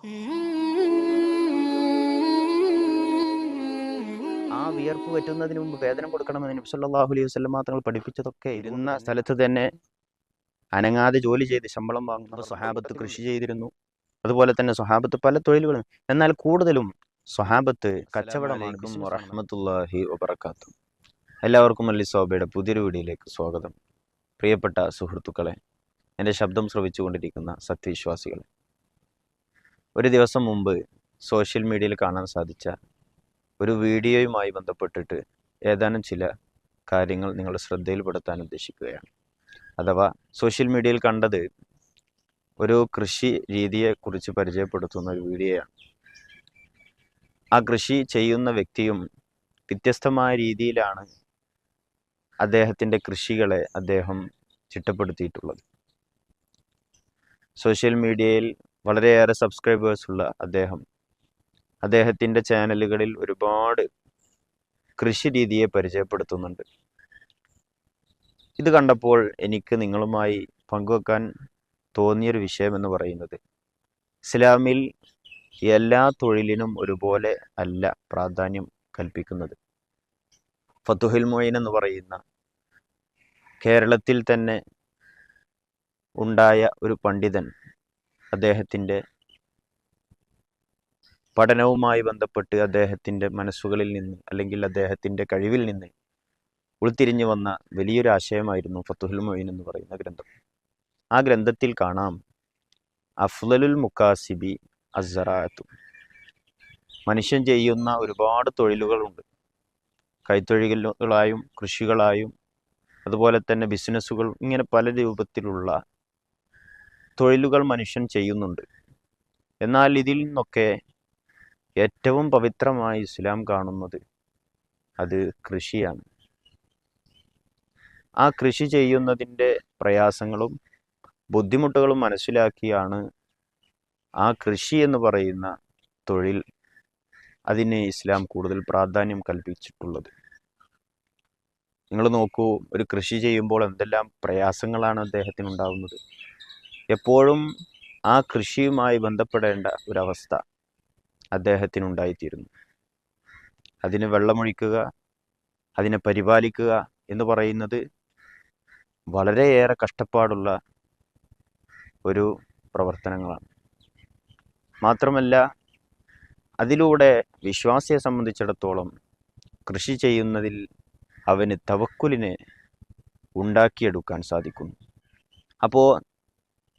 ആ വിയർപ്പ് പറ്റുന്നതിന് മുമ്പ് വേദന കൊടുക്കണമെന്ന് നബി അലൈഹി വസല്ലം തങ്ങൾ പഠിപ്പിച്ചതൊക്കെ ഇരുന്ന സ്ഥലത്ത് തന്നെ അനങ്ങാതെ ജോലി ചെയ്ത് ശമ്പളം വാങ്ങുന്ന സ്വഹാബത്ത് കൃഷി ചെയ്തിരുന്നു. അതുപോലെ തന്നെ സ്വഹാബത്ത് പല തൊഴിലുകളും. എന്നാൽ കൂടുതലും സ്വഹാബത്ത് വബറകാത്തു എല്ലാവർക്കും അല്ലി സോബയുടെ പുതിയൊരു വീഡിയോയിലേക്ക് സ്വാഗതം. പ്രിയപ്പെട്ട സുഹൃത്തുക്കളെ എന്റെ ശബ്ദം ശ്രവിച്ചുകൊണ്ടിരിക്കുന്ന സത്യവിശ്വാസികളെ ഒരു ദിവസം മുമ്പ് സോഷ്യൽ മീഡിയയിൽ കാണാൻ സാധിച്ച ഒരു വീഡിയോയുമായി ബന്ധപ്പെട്ടിട്ട് ഏതാനും ചില കാര്യങ്ങൾ നിങ്ങളുടെ ശ്രദ്ധയിൽപ്പെടുത്താൻ ഉദ്ദേശിക്കുകയാണ്. അഥവാ സോഷ്യൽ മീഡിയയിൽ കണ്ടത് ഒരു കൃഷി രീതിയെക്കുറിച്ച് പരിചയപ്പെടുത്തുന്ന ഒരു വീഡിയോയാണ്. ആ കൃഷി ചെയ്യുന്ന വ്യക്തിയും വ്യത്യസ്തമായ രീതിയിലാണ് അദ്ദേഹത്തിന്റെ കൃഷികളെ അദ്ദേഹം ചിട്ടപ്പെടുത്തിയിട്ടുള്ളത്. സോഷ്യൽ മീഡിയയിൽ വളരെയേറെ സബ്സ്ക്രൈബേഴ്സ് ഉള്ള അദ്ദേഹം. അദ്ദേഹത്തിന്റെ ചാനലുകളിൽ ഒരുപാട് കൃഷി രീതിയെ പരിചയപ്പെടുത്തുന്നുണ്ട്. ഇത് കണ്ടപ്പോൾ എനിക്ക് നിങ്ങളുമായി പങ്കുവെക്കാൻ തോന്നിയൊരു വിഷയം എന്ന് പറയുന്നത് ഇസ്ലാമിൽ എല്ലാ തൊഴിലിനും ഒരുപോലെ അല്ല പ്രാധാന്യം കൽപ്പിക്കുന്നത്. ഫത്തുഹിൽ മൊയിൻ എന്ന് പറയുന്ന കേരളത്തിൽ തന്നെ ഉണ്ടായ ഒരു പണ്ഡിതൻ അദ്ദേഹത്തിന്റെ പഠനവുമായി ബന്ധപ്പെട്ട് അദ്ദേഹത്തിന്റെ മനസ്സുകളിൽ നിന്ന് അല്ലെങ്കിൽ അദ്ദേഹത്തിന്റെ കഴിവിൽ നിന്ന് ഉൾത്തിരിഞ്ഞു വന്ന വലിയൊരു ആശയമായിരുന്നു ഫത്തുഹുൽ മൊയ്ൻ എന്ന് പറയുന്ന ഗ്രന്ഥം. ആ ഗ്രന്ഥത്തിൽ കാണാം അഫ്ലലുൽ മുക്കാസിബി അസറാത്തു മനുഷ്യൻ ചെയ്യുന്ന ഒരുപാട് തൊഴിലുകളുണ്ട്. കൈത്തൊഴിലുകളായും കൃഷികളായും അതുപോലെ തന്നെ ബിസിനസ്സുകൾ ഇങ്ങനെ പല രൂപത്തിലുള്ള തൊഴിലുകൾ മനുഷ്യൻ ചെയ്യുന്നുണ്ട്. എന്നാൽ ഇതിൽ നിന്നൊക്കെ ഏറ്റവും പവിത്രമായി ഇസ്ലാം കാണുന്നത് അത് കൃഷിയാണ്. ആ കൃഷി ചെയ്യുന്നതിന്റെ പ്രയാസങ്ങളും ബുദ്ധിമുട്ടുകളും മനസ്സിലാക്കിയാണ് ആ കൃഷി എന്ന് പറയുന്ന തൊഴിൽ അതിന് ഇസ്ലാം കൂടുതൽ പ്രാധാന്യം കൽപ്പിച്ചിട്ടുള്ളത്. നിങ്ങൾ നോക്കൂ ഒരു കൃഷി ചെയ്യുമ്പോൾ എന്തെല്ലാം പ്രയാസങ്ങളാണ് അദ്ദേഹത്തിന് ഉണ്ടാകുന്നത് എപ്പോഴും ആ കൃഷിയുമായി ബന്ധപ്പെടേണ്ട ഒരവസ്ഥ അദ്ദേഹത്തിനുണ്ടായിത്തീരുന്നു. അതിന് വെള്ളമൊഴിക്കുക അതിനെ പരിപാലിക്കുക എന്ന് പറയുന്നത് വളരെയേറെ കഷ്ടപ്പാടുള്ള ഒരു പ്രവർത്തനങ്ങളാണ്. മാത്രമല്ല അതിലൂടെ വിശ്വാസിയെ സംബന്ധിച്ചിടത്തോളം കൃഷി ചെയ്യുന്നതിൽ അവന് തവക്കുലിനെ ഉണ്ടാക്കിയെടുക്കാൻ സാധിക്കുന്നു. അപ്പോൾ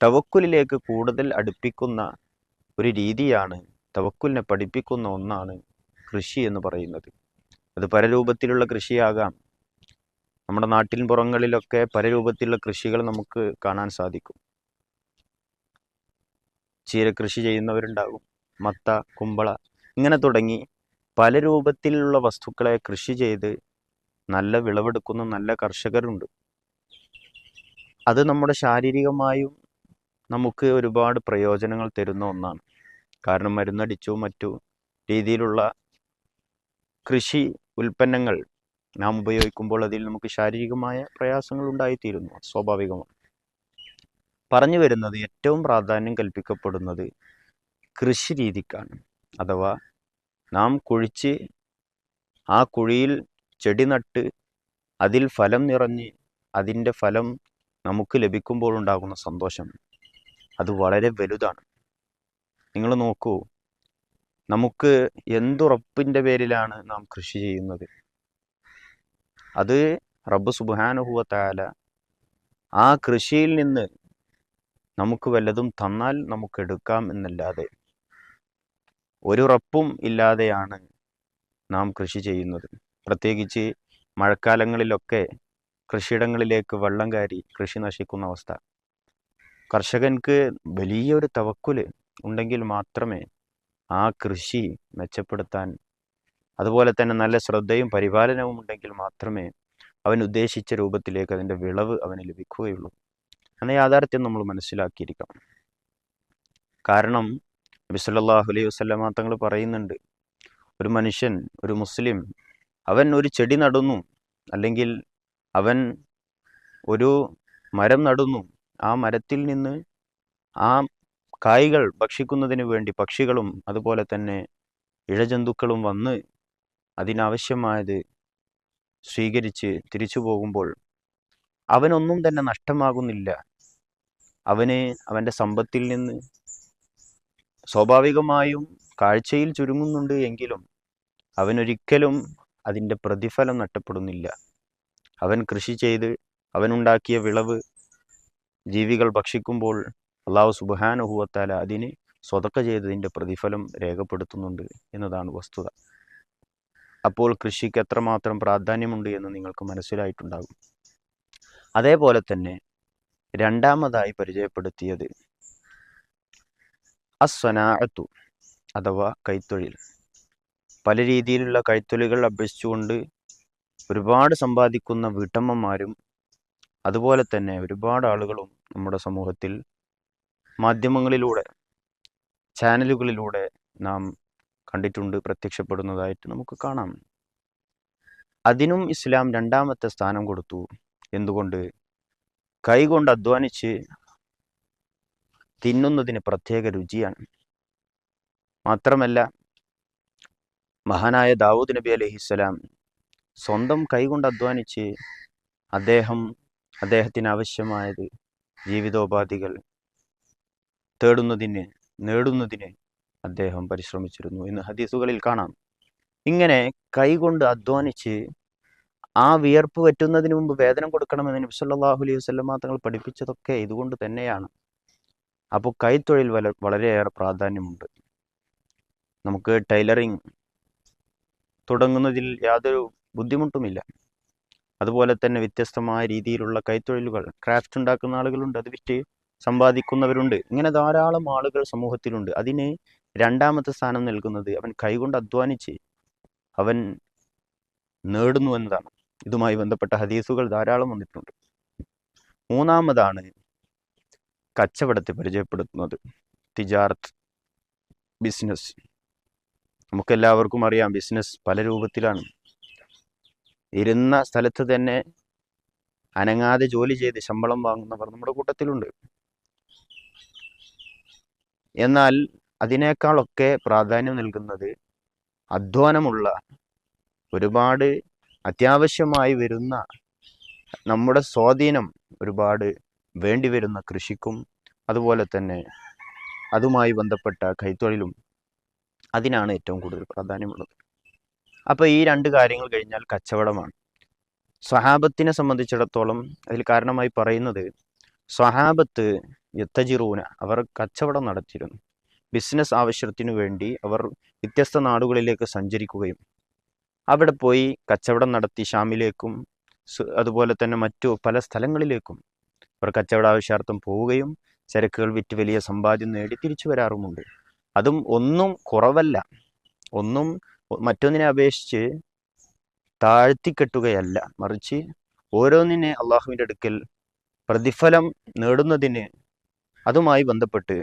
തവക്കുലിലേക്ക് കൂടുതൽ അടുപ്പിക്കുന്ന ഒരു രീതിയാണ് തവക്കുലിനെ പഠിപ്പിക്കുന്ന ഒന്നാണ് കൃഷി എന്ന് പറയുന്നത്. അത് പല രൂപത്തിലുള്ള കൃഷിയാകാം. നമ്മുടെ നാട്ടിൻ പുറങ്ങളിലൊക്കെ പല രൂപത്തിലുള്ള കൃഷികൾ നമുക്ക് കാണാൻ സാധിക്കും. ചീരകൃഷി ചെയ്യുന്നവരുണ്ടാകും മത്ത കുമ്പള ഇങ്ങനെ തുടങ്ങി പല രൂപത്തിലുള്ള വസ്തുക്കളെ കൃഷി ചെയ്ത് നല്ല വിളവെടുക്കുന്ന നല്ല കർഷകരുണ്ട്. അത് നമ്മുടെ ശാരീരികമായും നമുക്ക് ഒരുപാട് പ്രയോജനങ്ങൾ തരുന്ന ഒന്നാണ്. കാരണം മരുന്നടിച്ചു മറ്റു രീതിയിലുള്ള കൃഷി ഉൽപ്പന്നങ്ങൾ നാം ഉപയോഗിക്കുമ്പോൾ അതിൽ നമുക്ക് ശാരീരികമായ പ്രയാസങ്ങൾ ഉണ്ടായിത്തീരുന്നു സ്വാഭാവികമാണ്. പറഞ്ഞു വരുന്നത് ഏറ്റവും പ്രാധാന്യം കൽപ്പിക്കപ്പെടുന്നത് കൃഷി രീതിക്കാണ്. അഥവാ നാം കുഴിച്ച് ആ കുഴിയിൽ ചെടി നട്ട് അതിൽ ഫലം നിറഞ്ഞ് അതിന്റെ ഫലം നമുക്ക് ലഭിക്കുമ്പോൾ ഉണ്ടാകുന്ന സന്തോഷം അത് വളരെ വലുതാണ്. നിങ്ങൾ നോക്കൂ നമുക്ക് എന്തുറപ്പിന്റെ പേരിലാണ് നാം കൃഷി ചെയ്യുന്നത്? അത് റബ്ബ് സുബാനുഹുവത്താല ആ കൃഷിയിൽ നിന്ന് നമുക്ക് വല്ലതും തന്നാൽ നമുക്ക് എടുക്കാം എന്നല്ലാതെ ഒരു ഉറപ്പും ഇല്ലാതെയാണ് നാം കൃഷി ചെയ്യുന്നത്. പ്രത്യേകിച്ച് മഴക്കാലങ്ങളിലൊക്കെ കൃഷിയിടങ്ങളിലേക്ക് വെള്ളം കയറി കൃഷി നശിക്കുന്ന അവസ്ഥ. കർഷകൻക്ക് വലിയൊരു തവക്കുൽ ഉണ്ടെങ്കിൽ മാത്രമേ ആ കൃഷി മെച്ചപ്പെടുത്താൻ അതുപോലെ തന്നെ നല്ല ശ്രദ്ധയും പരിപാലനവും ഉണ്ടെങ്കിൽ മാത്രമേ അവൻ ഉദ്ദേശിച്ച രൂപത്തിലേക്ക് അതിന്റെ വിളവ് അവന് ലഭിക്കുകയുള്ളൂ. എന്ന യാഥാർത്ഥ്യം നമ്മൾ മനസ്സിലാക്കിയിരിക്കണം. കാരണം നബി സല്ലല്ലാഹു അലൈഹി വസല്ലമ തങ്ങൾ പറയുന്നുണ്ട് ഒരു മനുഷ്യൻ ഒരു മുസ്ലിം അവൻ ഒരു ചെടി നടുന്നു അല്ലെങ്കിൽ അവൻ ഒരു മരം നടുന്നു ആ മരത്തിൽ നിന്ന് ആ കായ്കൾ ഭക്ഷിക്കുന്നതിന് വേണ്ടി പക്ഷികളും അതുപോലെ തന്നെ ഇഴജന്തുക്കളും വന്ന് അതിനാവശ്യമായത് സ്വീകരിച്ച് തിരിച്ചു പോകുമ്പോൾ അവനൊന്നും തന്നെ നഷ്ടമാകുന്നില്ല. അവന് അവന്റെ സമ്പത്തിൽ നിന്ന് സ്വാഭാവികമായും കാഴ്ചയിൽ ചുരുങ്ങുന്നുണ്ട് എങ്കിലും അവനൊരിക്കലും അതിന്റെ പ്രതിഫലം നഷ്ടപ്പെടുന്നില്ല. അവൻ കൃഷി ചെയ്ത് അവനുണ്ടാക്കിയ വിളവ് ജീവികൾ ഭക്ഷിക്കുമ്പോൾ അള്ളാഹു സുബാനുഭവത്താല അതിന് സ്വതക്ക ചെയ്തതിന്റെ പ്രതിഫലം രേഖപ്പെടുത്തുന്നുണ്ട് എന്നതാണ് വസ്തുത. അപ്പോൾ കൃഷിക്ക് എത്രമാത്രം പ്രാധാന്യമുണ്ട് എന്ന് നിങ്ങൾക്ക് മനസ്സിലായിട്ടുണ്ടാകും. അതേപോലെ തന്നെ രണ്ടാമതായി പരിചയപ്പെടുത്തിയത് അസ്വനാഅത്തു അഥവാ കൈത്തൊഴിൽ. പല രീതിയിലുള്ള കൈത്തൊഴിലുകൾ അഭ്യസിച്ചുകൊണ്ട് ഒരുപാട് സമ്പാദിക്കുന്ന വീട്ടമ്മമാരും അതുപോലെ തന്നെ ഒരുപാട് ആളുകളും നമ്മുടെ സമൂഹത്തിൽ മാധ്യമങ്ങളിലൂടെ ചാനലുകളിലൂടെ നാം കണ്ടിട്ടുണ്ട് പ്രത്യക്ഷപ്പെടുന്നതായിട്ട് നമുക്ക് കാണാം. അതിനും ഇസ്ലാം രണ്ടാമത്തെ സ്ഥാനം കൊടുത്തു എന്തുകൊണ്ട്? കൈകൊണ്ട് അധ്വാനിച്ച് തിന്നുന്നതിന് പ്രത്യേക രുചിയാണ്. മാത്രമല്ല മഹാനായ ദാവൂദ് നബി അലഹിസ്സലാം സ്വന്തം കൈകൊണ്ട് അധ്വാനിച്ച് അദ്ദേഹം അദ്ദേഹത്തിന് ആവശ്യമായത് ജീവിതോപാധികൾ തേടുന്നതിന് നേടുന്നതിന് അദ്ദേഹം പരിശ്രമിച്ചിരുന്നു എന്ന് ഹദീസുകളിൽ കാണാം. ഇങ്ങനെ കൈകൊണ്ട് അധ്വാനിച്ച് ആ വിയർപ്പ് പറ്റുന്നതിന് മുമ്പ് വേദന കൊടുക്കണമെന്ന് നബി സല്ലല്ലാഹു അലൈഹി വസ്ലമ തങ്ങൾ പഠിപ്പിച്ചതൊക്കെ ഇതുകൊണ്ട് തന്നെയാണ്. അപ്പോൾ കൈത്തൊഴിൽ വല വളരെയേറെ പ്രാധാന്യമുണ്ട്. നമുക്ക് ടൈലറിങ് തുടങ്ങുന്നതിൽ യാതൊരു ബുദ്ധിമുട്ടുമില്ല. അതുപോലെ തന്നെ വ്യത്യസ്തമായ രീതിയിലുള്ള കൈത്തൊഴിലുകൾ. ക്രാഫ്റ്റ് ഉണ്ടാക്കുന്ന ആളുകളുണ്ട് അത് വിറ്റ് സമ്പാദിക്കുന്നവരുണ്ട്. ഇങ്ങനെ ധാരാളം ആളുകൾ സമൂഹത്തിലുണ്ട്. അതിന് രണ്ടാമത്തെ സ്ഥാനം നൽകുന്നത് അവൻ കൈകൊണ്ട് അധ്വാനിച്ച് അവൻ നേടുന്നു എന്നതാണ്. ഇതുമായി ബന്ധപ്പെട്ട ഹദീസുകൾ ധാരാളം വന്നിട്ടുണ്ട്. മൂന്നാമതാണ് കച്ചവടത്തെ പരിചയപ്പെടുത്തുന്നത്. തിജാർത്ത് ബിസിനസ് നമുക്കെല്ലാവർക്കും അറിയാം ബിസിനസ് പല രൂപത്തിലാണ്. ഇരുന്ന സ്ഥലത്ത് തന്നെ അനങ്ങാതെ ജോലി ചെയ്ത് ശമ്പളം വാങ്ങുന്നവർ നമ്മുടെ കൂട്ടത്തിലുണ്ട്. എന്നാൽ അതിനേക്കാളൊക്കെ പ്രാധാന്യം നൽകുന്നത് അധ്വാനമുള്ള ഒരുപാട് അത്യാവശ്യമായി വരുന്ന നമ്മുടെ സ്വാധീനം ഒരുപാട് വേണ്ടി വരുന്ന കൃഷിക്കും അതുപോലെ തന്നെ അതുമായി ബന്ധപ്പെട്ട കൈത്തൊഴിലും അതിനാണ് ഏറ്റവും കൂടുതൽ പ്രാധാന്യമുള്ളത്. അപ്പോൾ ഈ രണ്ട് കാര്യങ്ങൾ കഴിഞ്ഞാൽ കച്ചവടമാണ്. സ്വഹാബത്തിനെ സംബന്ധിച്ചിടത്തോളം അതിൽ കാരണമായി പറയുന്നത് സ്വഹാബത്ത് യുദ്ധജിറൂന അവർ കച്ചവടം നടത്തിയിരുന്നു. ബിസിനസ് ആവശ്യത്തിനു വേണ്ടി അവർ വ്യത്യസ്ത നാടുകളിലേക്ക് സഞ്ചരിക്കുകയും അവിടെ പോയി കച്ചവടം നടത്തി ഷാമിലേക്കും അതുപോലെ തന്നെ മറ്റു പല സ്ഥലങ്ങളിലേക്കും അവർ കച്ചവട ആവശ്യാർത്ഥം പോവുകയും ചരക്കുകൾ വിറ്റ് വലിയ സമ്പാദ്യം നേടി തിരിച്ചു വരാറുമുണ്ട്. അതും ഒന്നും കുറവല്ല. ഒന്നും മറ്റൊന്നിനെ അപേക്ഷിച്ച് താഴ്ത്തിക്കെട്ടുകയല്ല മറിച്ച് ഓരോന്നിനെ അള്ളാഹുവിന്റെ അടുക്കൽ പ്രതിഫലം നേടുന്നതിന് അതുമായി ബന്ധപ്പെട്ട്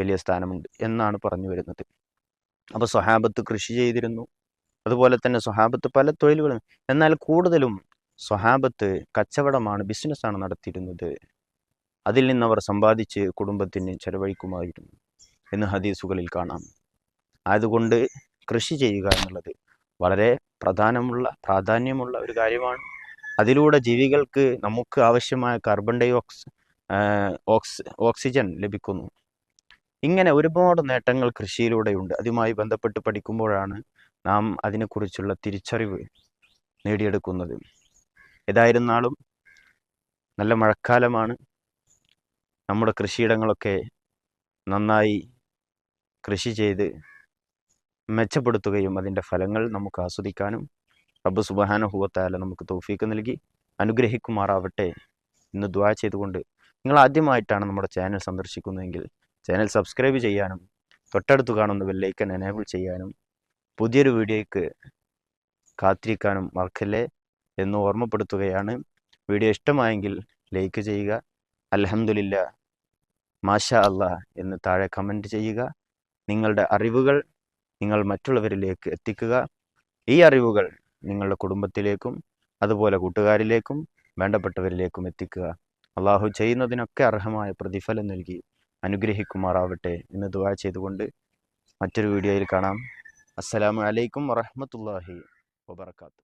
വലിയ സ്ഥാനമുണ്ട് എന്നാണ് പറഞ്ഞു വരുന്നത്. അപ്പോൾ സ്വഹാബത്ത് കൃഷി ചെയ്തിരുന്നു. അതുപോലെ തന്നെ സ്വഹാബത്ത് പല തൊഴിലുകളും. എന്നാൽ കൂടുതലും സ്വഹാബത്ത് കച്ചവടമാണ് ബിസിനസ്സാണ് നടത്തിയിരുന്നത്. അതിൽ നിന്ന് അവർ സമ്പാദിച്ച് കുടുംബത്തിന് ചെലവഴിക്കുമായിരുന്നു എന്ന് ഹദീസുകളിൽ കാണാം. അതുകൊണ്ട് കൃഷി ചെയ്യുക എന്നുള്ളത് വളരെ പ്രധാനമുള്ള പ്രാധാന്യമുള്ള ഒരു കാര്യമാണ്. അതിലൂടെ ജീവികൾക്ക് നമുക്ക് ആവശ്യമായ carbon di ox ox oxygen ലഭിക്കുന്നു. ഇങ്ങനെ ഒരുപാട് നേട്ടങ്ങൾ കൃഷിയിലൂടെയുണ്ട്. അതുമായി ബന്ധപ്പെട്ട് പഠിക്കുമ്പോഴാണ് നാം അതിനെക്കുറിച്ചുള്ള തിരിച്ചറിവ് നേടിയെടുക്കുന്നത്. ഏതായിരുന്നാലും നല്ല മഴക്കാലമാണ്. നമ്മുടെ കൃഷിയിടങ്ങളൊക്കെ നന്നായി കൃഷി ചെയ്ത് മെച്ചപ്പെടുത്തുകയും അതിന്റെ ഫലങ്ങൾ നമുക്ക് ആസ്വദിക്കാനും റബ്ബ് സുബഹാനുഭവത്തായാലും നമുക്ക് തോഫീക്ക് നൽകി അനുഗ്രഹിക്കുമാറാവട്ടെ ഇന്ന് ദ്വാ ചെയ്തുകൊണ്ട് നിങ്ങൾ ആദ്യമായിട്ടാണ് നമ്മുടെ ചാനൽ സന്ദർശിക്കുന്നതെങ്കിൽ ചാനൽ സബ്സ്ക്രൈബ് ചെയ്യാനും തൊട്ടടുത്ത് കാണുന്ന ബെല്ലൈക്കൺ എനേബിൾ ചെയ്യാനും പുതിയൊരു വീഡിയോയ്ക്ക് കാത്തിരിക്കാനും മറക്കല്ലേ എന്ന് ഓർമ്മപ്പെടുത്തുകയാണ്. വീഡിയോ ഇഷ്ടമായെങ്കിൽ ലൈക്ക് ചെയ്യുക അലഹമുല്ല മാഷ അല്ലാ എന്ന് താഴെ കമന്റ് ചെയ്യുക. നിങ്ങളുടെ അറിവുകൾ നിങ്ങൾ മറ്റുള്ളവരിലേക്ക് എത്തിക്കുക. ഈ അറിവുകൾ നിങ്ങളുടെ കുടുംബത്തിലേക്കും അതുപോലെ കൂട്ടുകാരിലേക്കും വേണ്ടപ്പെട്ടവരിലേക്കും എത്തിക്കുക. അള്ളാഹു ചെയ്യുന്നതിനൊക്കെ അർഹമായ പ്രതിഫലം നൽകി അനുഗ്രഹിക്കുമാറാവട്ടെ എന്ന് ദുവാ ചെയ്തുകൊണ്ട് മറ്റൊരു വീഡിയോയിൽ കാണാം. അസ്സലാമു അലൈക്കും വറഹമത്തല്ലാഹി വബർക്കാത്തു